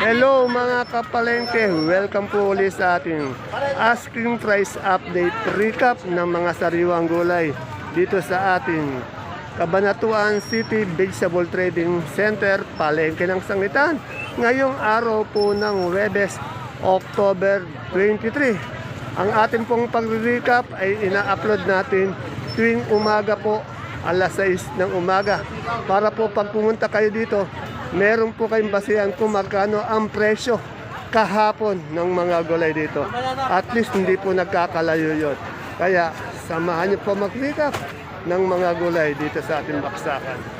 Hello mga kapalengke, welcome po ulit sa ating asking price update recap ng mga sariwang gulay dito sa ating Kabanatuan City Vegetable Trading Center, Palengke ng Sangitan. Ngayong araw po ng Webes, October 23. Ang ating pong pag-recap ay ina-upload natin tuwing umaga po, alas 6 ng umaga. Para po pag pumunta kayo dito, meron po kayong basihan kung magkano ang presyo kahapon ng mga gulay dito. At least hindi po nagkakalayo yun. Kaya samahan niyo po mag-recap ng mga gulay dito sa ating baksakan.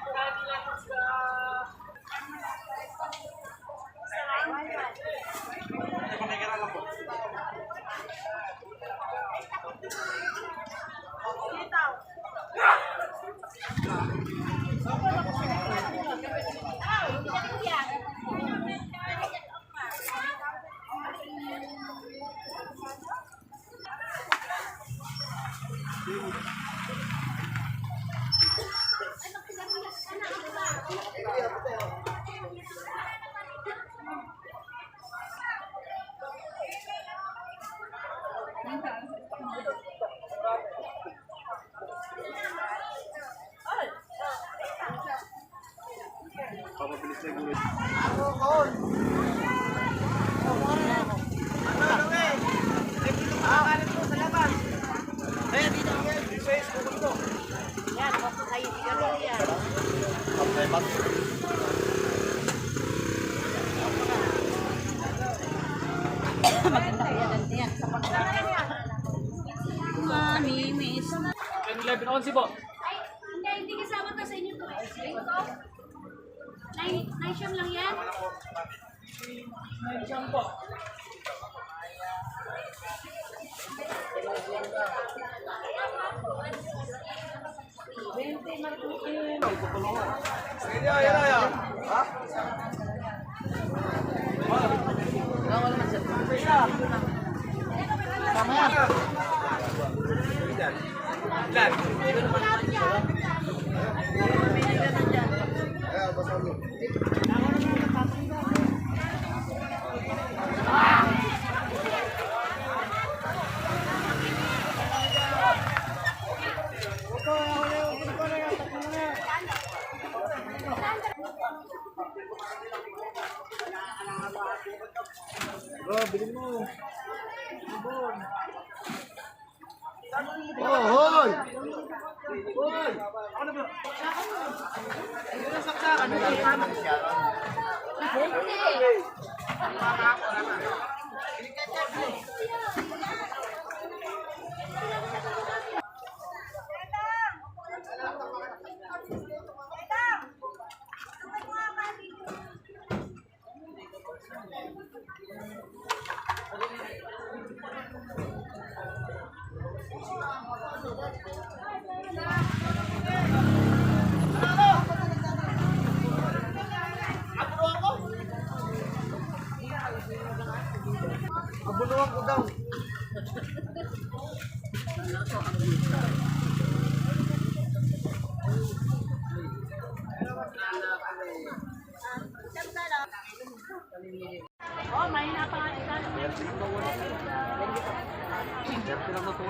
Fantastic. Nine, nine siyam lang yan? Nine siyam po. Bente magtutin. Sige na, yan na yan. Ha? Bawal na siya. Tama yan. Ilan. Bro, bilhin mo. Bro. Oh, hoy! Uy! Ako na ba? Yun ang saksakan. Hindi. Hindi. Hindi. Hindi. Hindi. Hindi.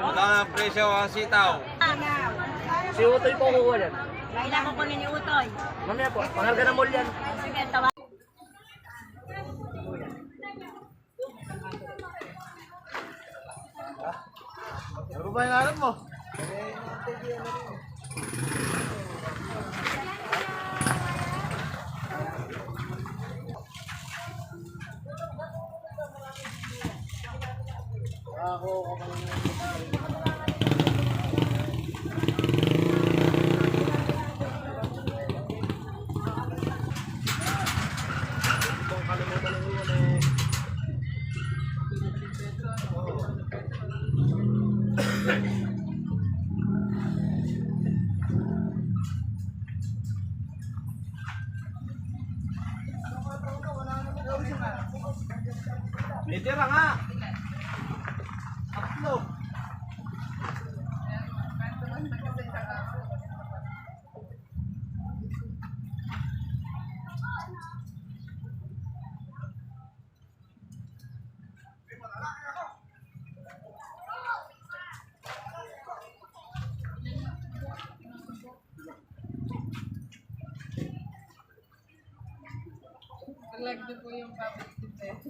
Wala na presyo ang sitaw. Si Utoy po kukuha yan. Kailangan ko kunin ni Utoy. Mamaya po, pangarga na mall yan. Sige, tawa. Ano ba yung alam mo? Itira nga. Nagdo po yung public defense.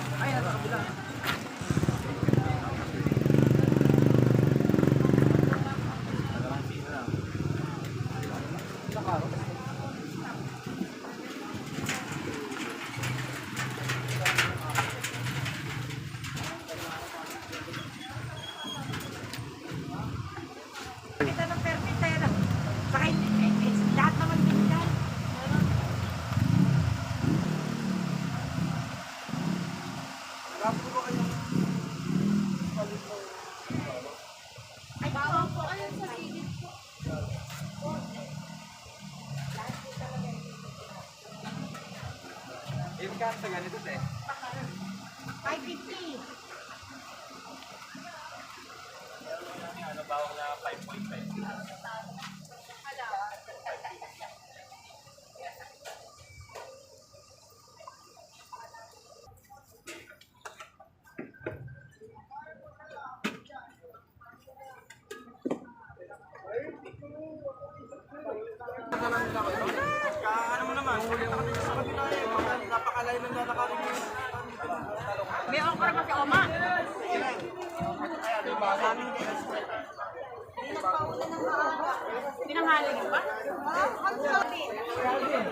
Kita ng permitera. Saka lahat naman binigay. Ay, bawang po kayo sa gilid po. Yung kanta ganito eh. 550. Ano bawang na 5.5? May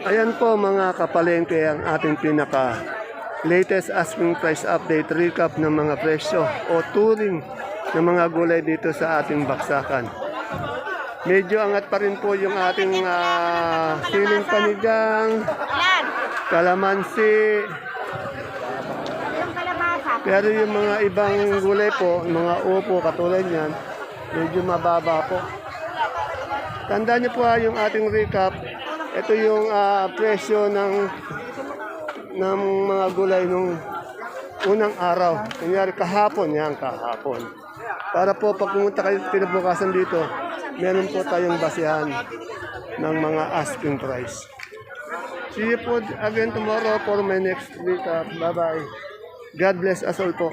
Ayan po mga kapalengke ang ating pinaka latest asking price update recap ng mga presyo o turing ng mga gulay dito sa ating baksakan. Medyo angat pa rin po yung ating ah, siling panigang, kalamansi. Pero yung mga ibang gulay po, mga upo katulad niyan, medyo mababa po. Tandaan niyo po ha, yung ating recap, ito yung ah, presyo ng ng mga gulay nung unang araw. Kunyari kahapon, yan kahapon. Para po pag pumunta kayo kinabukasan dito, meron po tayong basihan ng mga asking price. See you po again tomorrow for my next recap. Bye-bye. God bless us all po.